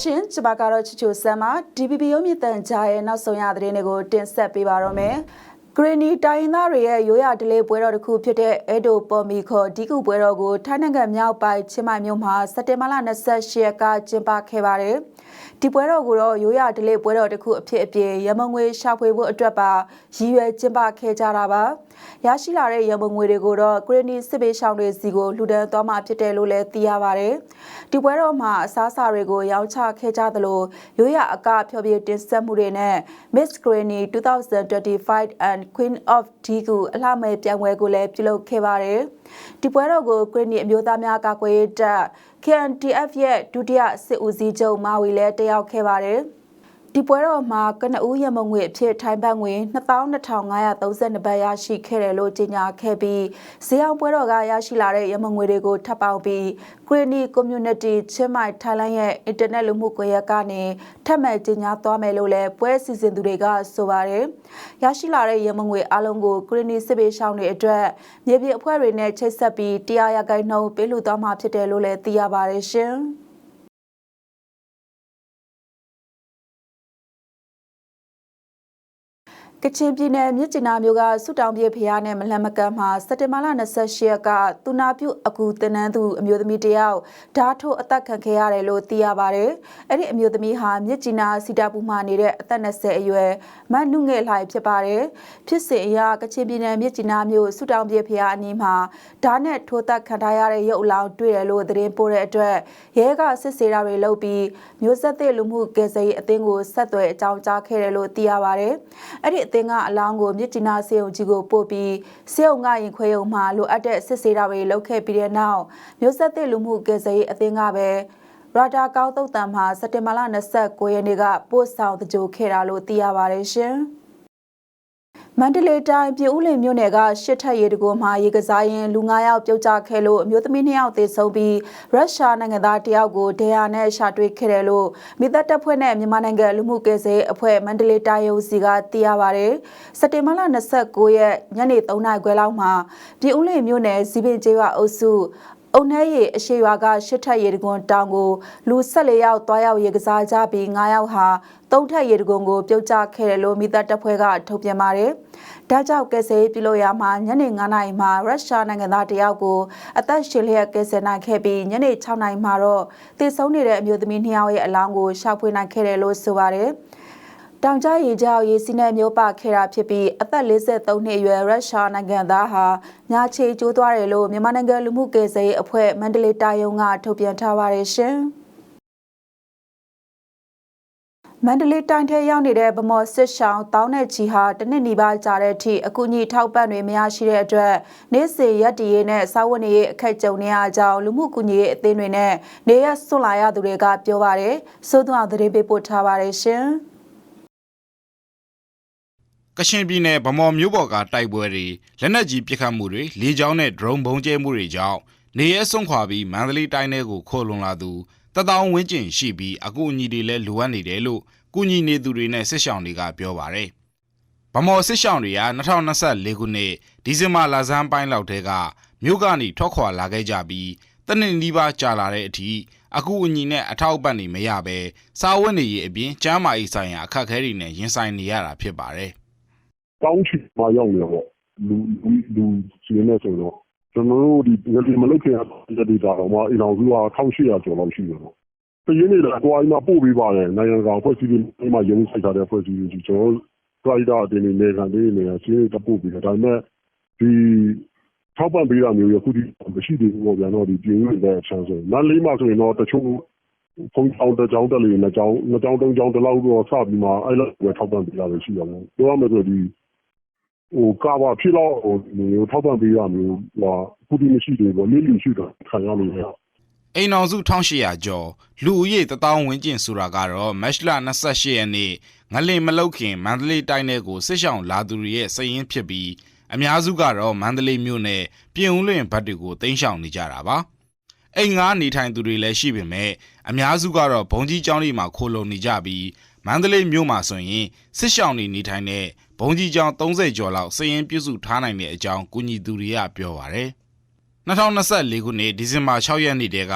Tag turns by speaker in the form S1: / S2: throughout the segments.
S1: ရှင်ကျမကတော့ချစ်ချိုဆမ်ပါ DPP ရုံးမြင့်တန်ကြားရဲ့နောက်ဆုံးရသတင်းတွေကိုတင်ဆက်ပေးပါတော့မယ်ဂရနီတိုင်းရင်းသားတွေရဲ့ရိုးရာဒလေးပွဲတော်တစ်ခုဖြစ်တဲ့အဲဒိုပေါ်မီခေါ်ဒီကူပွဲတော်ကိုထိုင်းနိုင်ငံမြောက်ပိုင်းချင်းမိုင်မြို့မှာစက်တင်ဘာလ28ရက်ကကျင်းပခဲ့ပါတယ်ဒီပွဲတော်ကိုတော့ရိုးရာဒလေးပွဲတော်တစ်ခုအဖြစ်အပြင်ရမုံငွေရှာဖွေဖို့အတွက်ပါရည်ရွယ်ကျင်းပခဲ့ကြတာပါရရှိလာတဲ့ရမုံငွေတွေကိုတော့ဂရနီစစ်ပေးရှောင်းတွေစီကိုလှူဒန်းသွားမှာဖြစ်တယ်လို့လည်းသိရပါတယ်ဒီပွဲတော်မှာအစားအစာတွေကိုရောင်းချခဲ့ကြသလိုရိုးရာအကဖျော်ဖြေတင်ဆက်မှုတွေနဲ့ Miss Granny 2025 and Queen of Digu အလှမဲ့ပြိုင်ပွဲကိုလည်းပြုလုပ်ခဲ့ပါတယ်ဒီပွဲတော်ကို Granny အမျိုးသားများကာကွယ်ရေးတပ် KNTF ရဲ့ဒုတိယစစ်ဦးစီးချုပ်မာဝီလည်းတက်ရောက်ခဲ့ပါတယ် ဒီပွဲတော်မှာကနဦးရမုံငွေအဖြစ်ထိုင်းဘတ်ငွေ22,532ဘတ်ရရှိခဲ့တယ်လို့ကြေညာခဲ့ပြီးဈေးအောင်ပွဲတော်ကရရှိလာတဲ့ရမုံငွေတွေကိုထပ်ပေါင်းပြီး Greeny Community ချင်းမိုင်ထိုင်းလန်ရဲ့ internet လူမှုကွန်ရက်ကနေထပ်မံကြေညာသွားမယ်လို့လည်းပွဲစီစဉ်သူတွေကဆိုပါတယ်။ရရှိလာတဲ့ရမုံငွေအလုံးကို Greeny စစ်ပေးရှောင်းတွေအတွက်မြေပြင်အဖွဲ့တွေနဲ့ချိတ်ဆက်ပြီးတရားရဂိုင်းနှုန်းပေးလူသွားမှာဖြစ်တယ်လို့လည်းသိရပါတယ်ရှင်။ ကချင်ပြည်နယ်မြစ်ကျနာမြို့ကဆုတောင်ပြေဖရားနဲ့မလှမ်းမကမ်းမှာစက်တင်ဘာလ28ရက်ကသူနာပြုအကူတင်နန်းသူအမျိုးသမီးတယောက်ဓာတ်ထိုးအသက်ခံခဲ့ရတယ်လို့သိရပါတယ်။အဲ့ဒီအမျိုးသမီးဟာမြစ်ကျနာစီတာပူမှာနေတဲ့အသက်20အရွယ်မတ်နုငယ်လှိုင်ဖြစ်ပါတယ်။ဖြစ်စဉ်အရကချင်ပြည်နယ်မြစ်ကျနာမြို့ဆုတောင်ပြေဖရားအနီးမှာဓာတ်နဲ့ထိုးသက်ခံထားရတဲ့ရုပ်အလောင်းတွေ့တယ်လို့သတင်းပို့တဲ့အတွက်ရဲကစစ်ဆေးတာတွေလုပ်ပြီးမျိုးဆက်သစ်လူမှုကယ်ဆယ်ရေးအသင်းကိုဆက်သွယ်အကြောင်းကြားခဲ့တယ်လို့သိရပါတယ်။အဲ့ဒီအသင်းကအလောင်းကိုမြစ်ကျနာစေုံကြီးကိုပို့ပြီးစေုံကရင်ခွဲရုံမှာလိုအပ်တဲ့စစ်ဆေးတာတွေလုပ်ခဲ့ပြီးတဲ့နောက်မျိုးဆက်သစ်လူမှုကယ်ဆယ်ရေးအသင်းကပဲရာဒါကောက်တုတ်တံမှာစက်တင်ဘာလ29ရက်နေ့ကပို့ဆောင်တကြိုခဲ့တာလို့သိရပါတယ်ရှင်။ မန္တလေးတိုင်းပြည်ဦးလင်မြို့နယ်ကရှစ်ထက်ရေတကိုမှာရေကစားရင်လူ9ယောက်ပြုတ်ကျခဲ့လို့အမျိုးသမီး2ယောက်သေဆုံးပြီးရုရှားနိုင်ငံသား1ယောက်ကိုဒေယာနဲ့ရှာတွေ့ခဲ့တယ်လို့မိသက်တပ်ဖွဲ့နဲ့မြန်မာနိုင်ငံလူမှုကယ်ဆယ်အဖွဲ့မန္တလေးတိုင်းရုံးစီကသိရပါဗျ။စက်တင်ဘာလ29ရက်ညနေ3နာရီခွဲလောက်မှာပြည်ဦးလင်မြို့နယ်ဇီပင်ကျေးရွာအုပ်စု အုံနှဲရီအရှိရွာကရှစ်ထက်ရေတကွန်တောင်ကိုလူ14ယောက်တွားရောက်ရေကစားကြပြီး9ယောက်ဟာသုံးထက်ရေတကွန်ကိုပြုတ်ကျခဲ့တယ်လို့မိသားတပ်ဖွဲ့ကထုတ်ပြန်ပါတယ်။ဒါကြောင့်ကယ်ဆယ်ရေးပြုလုပ်ရမှာညနေ9နာရီမှာရုရှားနိုင်ငံသားတယောက်ကိုအသက်ရှင်လျက်ကယ်ဆယ်နိုင်ခဲ့ပြီးညနေ6နာရီမှာတော့တည်ဆုံနေတဲ့အမျိုးသမီး2ယောက်ရဲ့အလောင်းကိုရှာဖွေနိုင်ခဲ့တယ်လို့ဆိုပါတယ်။ တောင်ကြားရေကြောက်ရေစီးနဲ့မျိုးပခဲ့တာဖြစ်ပြီးအသက်53နှစ်အရွယ်ရုရှားနိုင်ငံသားဟာညာချေကျိုးသွားတယ်လို့မြန်မာနိုင်ငံလူမှုကယ်ဆယ်ရေးအဖွဲ့မန္တလေးတိုင်းယုံကထုတ်ပြန်ထားပါတယ်ရှင်။မန္တလေးတိုင်းထဲရောက်နေတဲ့ဗမော်စစ်ဆောင်တောင်းတဲ့ချီဟာတနစ်နီးပါးကြာတဲ့အထိအကူအညီထောက်ပံ့တွေမရရှိတဲ့အတွက်နေ့စဉ်ရက်တည်ရေးနဲ့စာဝတ်နေရေးအခက်ကြုံနေရကြောင်းလူမှုကူညီရေးအသင်းတွေနဲ့နေရဆွတ်လာရသူတွေကပြောပါတယ်။စိုးသွအောင်သတင်းပေးပို့ထားပါတယ်ရှင်။
S2: ကချင်ပြည်နယ်ဗမော်မြို့ပေါ်ကတိုက်ပွဲတွေလက်နက်ကြီးပစ်ခတ်မှုတွေလေကြောင်းနဲ့ drone ဘုံကျဲမှုတွေကြောင့်နေရဲဆုံးခွာပြီးမန္တလေးတိုင်းထဲကိုခိုးလွန်လာသူတထောင်ဝန်းကျင်ရှိပြီးအကူအညီတွေလည်းလိုအပ်နေတယ်လို့ကုညီနေသူတွေနဲ့စစ်ဆောင်တွေကပြောပါတယ်။ဗမော်စစ်ဆောင်တွေက2024ခုနှစ်ဒီဇင်ဘာလဆန်းပိုင်းလောက်တည်းကမြို့ကနေထွက်ခွာလာခဲ့ကြပြီးတနင်္နီးပါးကြာလာတဲ့အထိအကူအညီနဲ့အထောက်အပံ့တွေမရဘဲစားဝတ်နေရေးအပြင်ကျန်းမာရေးဆိုင်ရာအခက်အခဲတွေနဲ့ရင်ဆိုင်နေရတာဖြစ်ပါတယ်။
S3: တောင်းချီမှာရောက်နေတာပေါ့လူလူလူစီနေဆိုတော့ကျွန်တော်တို့ဒီငတိမလုတ်ခင်ကဒေတာတော့မှအိမ်တော်စုက1800ကျော်လောက်ရှိတယ်ပေါ့တရင်းနေတာတွားမှာပို့ပေးပါတယ်နိုင်ငံကောင်ဖွဲ့စည်းပြီးအိမ်မှာရုံးဆိုင်ထားတဲ့ဖွဲ့စည်းပြီးကျွန်တော်ဒရိုက်တာအတင်းနေခံနေနေရှင်းတပို့ပြီးတယ်ဒါပေမဲ့ဒီထောက်ပံ့ပေးတာမျိုးရခုဒီမရှိသေးဘူးပေါ့ဗျာတော့ဒီပြည်ဝင်တဲ့ဆန်းဆိုမန္တလေးမှာဆိုရင်တော့တချို့ဖုန်းအောင်တကြောင်တက်လေနှစ်ကြောင်နှစ်ကြောင်သုံးကြောင်တလောက်တော့စပြီးမှအဲ့လိုပဲထောက်ပံ့ပေးတာပဲရှိတယ်ပေါ့ပြောရမယ်ဆိုဒီ ဟိုကာဘာဖြစ်တော့ဟိုမျိုးထောက်ပံ့ပေးရမျိုးဟိုအခုဒီမရှိသေးဘူးလေးလူရှိတာခံရလို့ရ
S2: အိမ်အောင်စု1800ကျော်လူဦးရေ1000ဝန်းကျင်ဆိုတာကတော့မတ်လ28ရက်နေ့ငလင်မလုတ်ခင်မန္တလေးတိုင်းထဲကိုစစ်ဆောင်လာသူတွေရဲ့စည်ရင်းဖြစ်ပြီးအများစုကတော့မန္တလေးမြို့နယ်ပြင်ဦးလွင်ဘက်တွေကိုတင်းရှောင်နေကြတာပါအိမ်ငါးနေထိုင်သူတွေလည်းရှိပေမဲ့အများစုကတော့ဘုံကြီးကျောင်းတွေမှာခိုလုံနေကြပြီးမန္တလေးမြို့မှာဆိုရင်စစ်ဆောင်တွေနေထိုင်တဲ့ ဘုံကြီးကျောင်း30ကျော်လောက်စည်ရင်ပြုစုထားနိုင်တဲ့အကြောင်းကုညီသူတွေကပြောပါတယ်2024ခုနှစ်ဒီဇင်ဘာ6ရက်နေ့တည်းက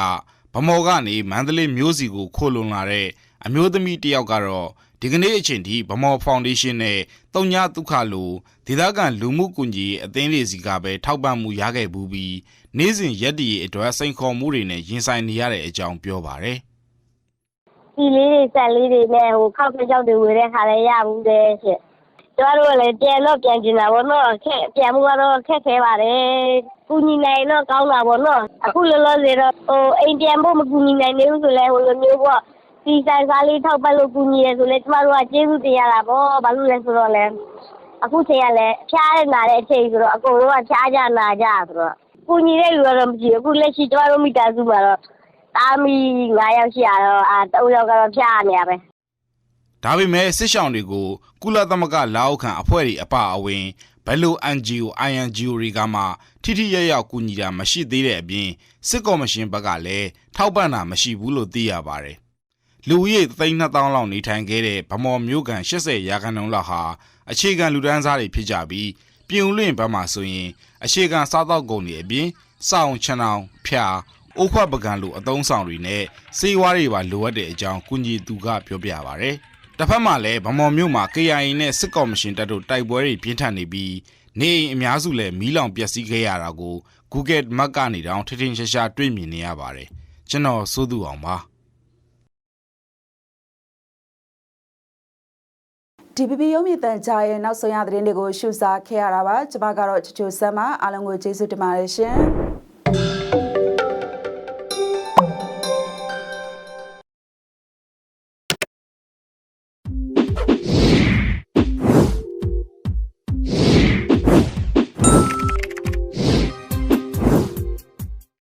S2: ဗဗမော်ကနေမန္တလေးမြို့စီကိုခိုးလွန်လာတဲ့အမျိုးသမီးတစ်ယောက်ကတော့ဒီကနေ့အချိန်ထိဗမော်ဖောင်ဒေးရှင်းနဲ့တုံညာဒုက္ခလိုဒေသခံလူမှုကွန်ကြီးအသင်းတွေစီကပဲထောက်ပံ့မှုရခဲ့ဘူးပြီးနေ့စဉ်ရက်တည်အတွက်စိန်ခေါ်မှုတွေနဲ့ရင်ဆိုင်နေရတဲ့အကြောင်းပြောပါတယ်
S4: ဒီလေးတွေဆက်လေးတွေနဲ့ဟိုခောက်ခောက်ကြောက်တွေဝေတဲ့ခါလည်းရဘူးတဲ့ရှင့် ကျမတို့ကလည်းပြန်တော့ပြန်ကျင်တာပေါ့နော်ခက်ပြန်မှုကတော့ခက်ခဲပါတယ်ကူညီနိုင်တော့ကောင်းတာပေါ့နော်အခုလောလောဆယ်တော့ဟိုအိမ်ပြန်ဖို့မကူညီနိုင်သေးဘူးဆိုလဲဟိုလိုမျိုးပေါ့ဒီဆိုင်ကားလေးထောက်ပတ်လို့ကူညီရဆိုလဲကျမတို့ကကျေးဇူးတင်ရတာပေါ့ဘာလို့လဲဆိုတော့လဲအခုချိန်ကလည်းဖျားရနာတဲ့အချိန်ဆိုတော့အကုန်လုံးကဖျားကြနာကြဆိုတော့ကူညီတဲ့လူကတော့မရှိဘူးအခုလက်ရှိကျမတို့မိသားစုမှာတော့တာမီ9ယောက်ရှိရတော့အာ3ယောက်ကတော့ဖျားနေရပဲ
S2: ဒါပေမဲ့စစ်ရှောင်းတွေကိုကုလသမဂ္ဂလာအောက်ခံအဖွဲ့တွေအပအဝင်ဘယ်လို NGO INGO တွေကမှထိထိရရောက်ကူညီတာမရှိသေးတဲ့အပြင်စစ်ကော်မရှင်ဘက်ကလည်းထောက်ပံ့တာမရှိဘူးလို့သိရပါတယ်။လူဦးရေ32,000လောက်နေထိုင်ခဲ့တဲ့ဗမော်မျိုးကန်80ရာခိုင်နှုန်းလောက်ဟာအခြေခံလူဒန်းစားတွေဖြစ်ကြပြီးပြင်ဦးလွင်ဘက်မှာဆိုရင်အခြေခံစားသောက်ကုန်တွေအပြင်စောင်းချန်အောင်ဖျားအိုးခွက်ပကံလိုအသုံးဆောင်တွေနဲ့စေးဝါးတွေပါလိုအပ်တဲ့အကြောင်းကုညီသူကပြောပြပါဗျ။ တစ်ဖက်မှာလည်းဗမော်မြို့မှာ KIA နဲ့စစ်ကော်မရှင်တပ်တို့တိုက်ပွဲတွေပြင်းထန်နေပြီးနေအိမ်အများစုလည်းမီးလောင်ပျက်စီးခဲ့ရတာကို Google Map ကနေတောင်ထထင်ရှားရှားတွေ့မြင်နေရပါတယ်။ကျွန်တော်စိုးသူအောင်ပါ
S1: DPP ရုံးမြင့်တန်ကြားရဲ့နောက်ဆုံးရသတင်းတွေကိုရှုစားခဲ့ရတာပါကျွန်မကတော့ချူချူဆမ်းမအားလုံးကိုကျေးဇူးတင်ပါတယ်ရှင်